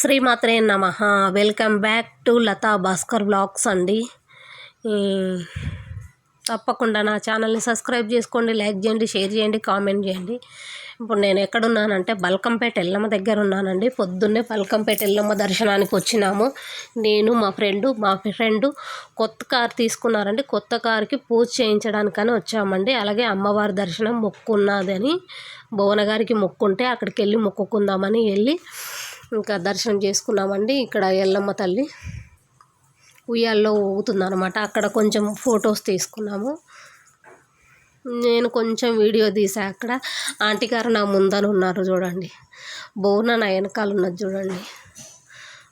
శ్రీమాత్రే నమ. Welcome back to Latha Bhaskar blogs అండి. తప్పకుండా నా ఛానల్ని సబ్స్క్రైబ్ చేసుకోండి లైక్ చేయండి షేర్ చేయండి కామెంట్ చేయండి. ఇప్పుడు నేను ఎక్కడున్నానంటే బల్కంపేట ఎల్లమ్మ దగ్గర ఉన్నానండి. పొద్దున్నే బల్కంపేట ఎల్లమ్మ దర్శనానికి వచ్చినాము. నేను మా ఫ్రెండు మా ఫ్రెండు కొత్త కార్ తీసుకున్నారండి. కొత్త కారుకి పూజ చేయించడానికని వచ్చామండి. అలాగే అమ్మవారి దర్శనం మొక్కున్నదని భువన గారికి మొక్కుంటే అక్కడికి వెళ్ళి మొక్కుకుందామని వెళ్ళి ఇంకా దర్శనం చేసుకున్నామండి ఇక్కడ ఎల్లమ్మ తల్లి ఉయ్యాల్లో ఊగుతుందనమాట అక్కడ కొంచెం ఫొటోస్ తీసుకున్నాము. నేను కొంచెం వీడియో తీసా అక్కడ. ఆంటీ గారు నా ముందర ఉన్నారు చూడండి. భువన నా వెనకాల ఉన్నది చూడండి.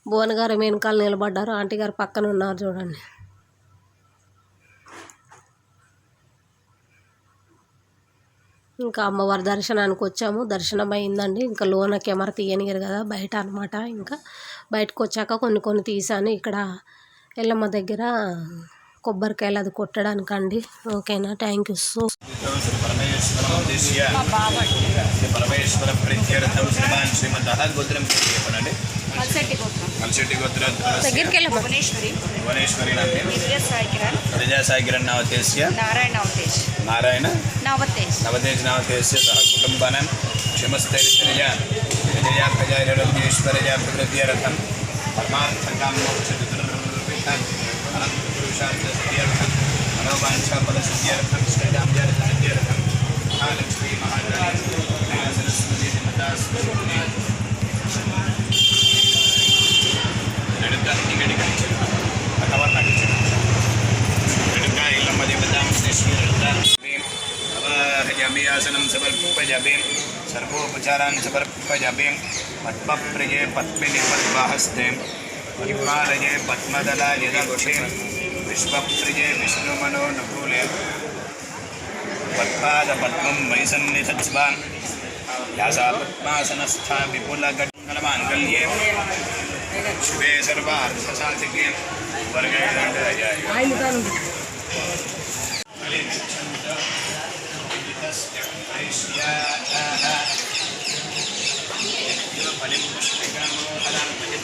భువన గారు వెనకాల నిలబడ్డారు ఆంటీ గారు పక్కన ఉన్నారు చూడండి. ఇంకా అమ్మవారి దర్శనానికి వచ్చాము. దర్శనం అయిందండి ఇంకా లోన కెమెరా తీయనియరు కదా బయట అనమాట ఇంకా బయటకు వచ్చాక కొన్ని కొన్ని తీసాను ఇక్కడ ఎల్లమ్మ దగ్గర కొబ్బరికాయలు అది కొట్టడానికి అండి ఓకేనా? Thank you so Parameshwara Malsetti ಗೋತ್ರ ಭುವನೇಶ್ವರಿ ಭುವನೇಶ್ವರಿ ವಿಜಯ ಸಾಯಿ ಕಿರಣ್ ನಾವತೇಶ್ಯ ನಾರಾಯಣ ನಾವತೇಶ್ ನಾರಾಯಣ ನಾವತೇಶ್ ನವತೇಶ್ ನಾವತೇಶ್ಯ ಸಹ ಕುಟುಂಬನ ಕ್ಷಮಸ್ಥೈರ್ಯ ವಿಜಯಾಕಜಾರ್ಯೇಶ್ವರಯ ಪ್ರಗತಿಯ ರಥಂ ಪರಮಾರ್ಥಕಾಮೋಕ್ಷ ಅನಂತ ಪುರುಷಾರ್ಥ ಸಿದ್ಧಿಯರ್ಥಂ ಮನೋವಾಂಛಾ ಫಲ ಸಿದ್ಧಿಯರ್ಥಂ ಶ್ರೀರಾಮ್ಯರ್ಥ पद्मासनं समर्पयामि सर्वोपचारा समर्पयामि पद्मप्रिये पद्मिनि पद्महस्ते पद्मालये पद्मदलाय विश्वप्रिय विष्णुमनो नकुले। पद्मादपद्मं पद्म सन्निधत्स्वा यासा पद्मासनस्था विपुलगङ्गलमाङ्गल्ये। शुभे सर्वार्थसाधिके। वर्गे दण्डय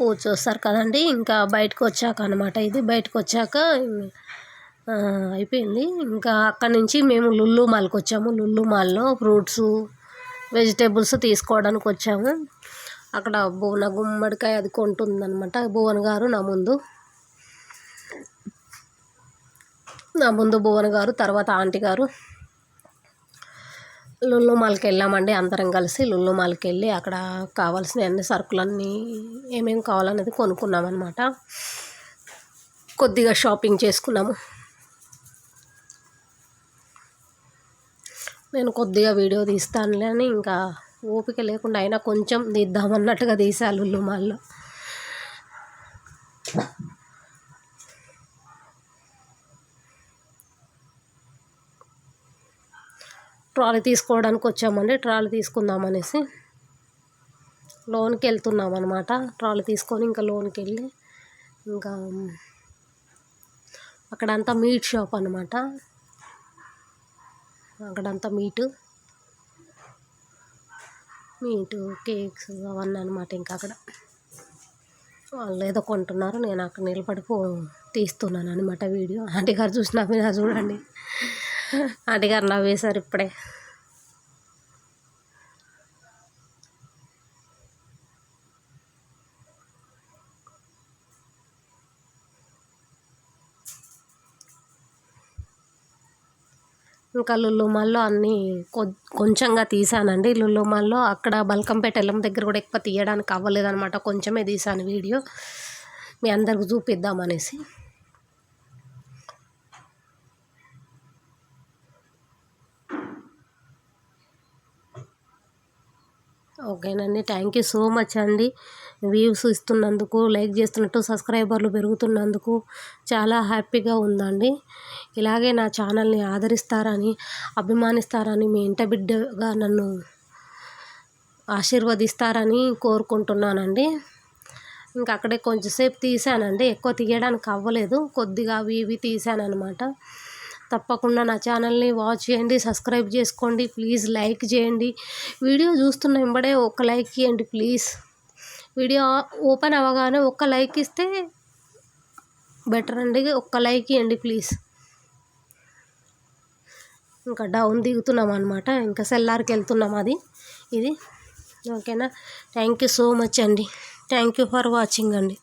పూజ చూస్తారు కదండి. ఇంకా బయటకు వచ్చాక అనమాట ఇది. బయటకు వచ్చాక అయిపోయింది. ఇంకా అక్కడి నుంచి మేము లుల్లు మాల్కి వచ్చాము. లుల్లు మాల్లో ఫ్రూట్స్ వెజిటేబుల్స్ తీసుకోవడానికి వచ్చాము. అక్కడ భువన గుమ్మడికాయ అది కొంటుందనమాట భువన్ గారు నా ముందు. నా ముందు భువన్ గారు తర్వాత ఆంటీ గారు. లుల్లు మాల్కి వెళ్ళామండి. అందరం కలిసి లుల్లు మాల్కి వెళ్ళి అక్కడ కావాల్సిన అన్ని సరుకులన్నీ ఏమేమి కావాలనేది కొనుక్కున్నామన్నమాట. కొద్దిగా షాపింగ్ చేసుకున్నాము. నేను కొద్దిగా వీడియో తీస్తానులే అని ఇంకా ఓపిక లేకుండా అయినా కొంచెం తీద్దామన్నట్టుగా తీసా లుల్లు మాల్లో. ట్రాలీ తీసుకోవడానికి వచ్చామండి ట్రాలీ తీసుకుందాం అనేసి. లోన్కి వెళ్తున్నాం అనమాట ట్రాలీ తీసుకొని ఇంకా లోన్కి వెళ్ళి ఇంకా అక్కడంతా మీట్ షాప్ అనమాట అక్కడంతా మీటు మీటు కేక్స్ అవన్నీ అనమాట ఇంకా అక్కడ. వాళ్ళు ఏదో కొంటున్నారు నేను అక్కడ నిలబడి తీస్తున్నాను అనమాట వీడియో. ఆంటీ గారు చూసినా మీద చూడండి. అడిగారు నవ్వేశారు ఇప్పుడే. ఇంకా లుల్లుమాల్లో అన్నీ కొంచెంగా తీసానండి. లుల్లుమాల్లో అక్కడ బల్కంపేట ఎల్లమ్మ దగ్గర కూడా ఎక్కువ తీయడానికి అవ్వలేదన్నమాట. కొంచెమే తీసాను వీడియో. మీ అందరికి చూపిద్దామనేసి. ఓకేనండి థ్యాంక్ యూ సో మచ్ అండి. వ్యూస్ ఇస్తున్నందుకు లైక్ చేస్తున్నట్టు సబ్స్క్రైబర్లు పెరుగుతున్నందుకు చాలా హ్యాపీగా ఉందండి. ఇలాగే నా ఛానల్ని ఆదరిస్తారని అభిమానిస్తారని మీ ఇంట బిడ్డగా నన్ను ఆశీర్వదిస్తారని కోరుకుంటున్నానండి. ఇంకా అక్కడే కొంచెంసేపు తీసానండి ఎక్కువ తీయడానికి అవ్వలేదు. కొద్దిగా అవి ఇవి తీసాను అనమాట తప్పకుండా నా ఛానల్ని వాచ్ చేయండి సబ్స్క్రైబ్ చేసుకోండి ప్లీజ్ లైక్ చేయండి. వీడియో చూస్తున్న వెంబడే ఒక లైక్ ఇవ్వండి ప్లీజ్. వీడియో ఓపెన్ అవ్వగానే ఒక్క లైక్ ఇస్తే బెటర్ అండి ఒక్క లైక్ ఇవ్వండి ప్లీజ్. ఇంకా డౌన్ దిగుతున్నాం అనమాట ఇంకా సెల్లార్కి వెళ్తున్నాం అది ఇది. ఓకేనా? థ్యాంక్ యూ సో మచ్ అండి. థ్యాంక్ యూ ఫర్ వాచింగ్ అండి.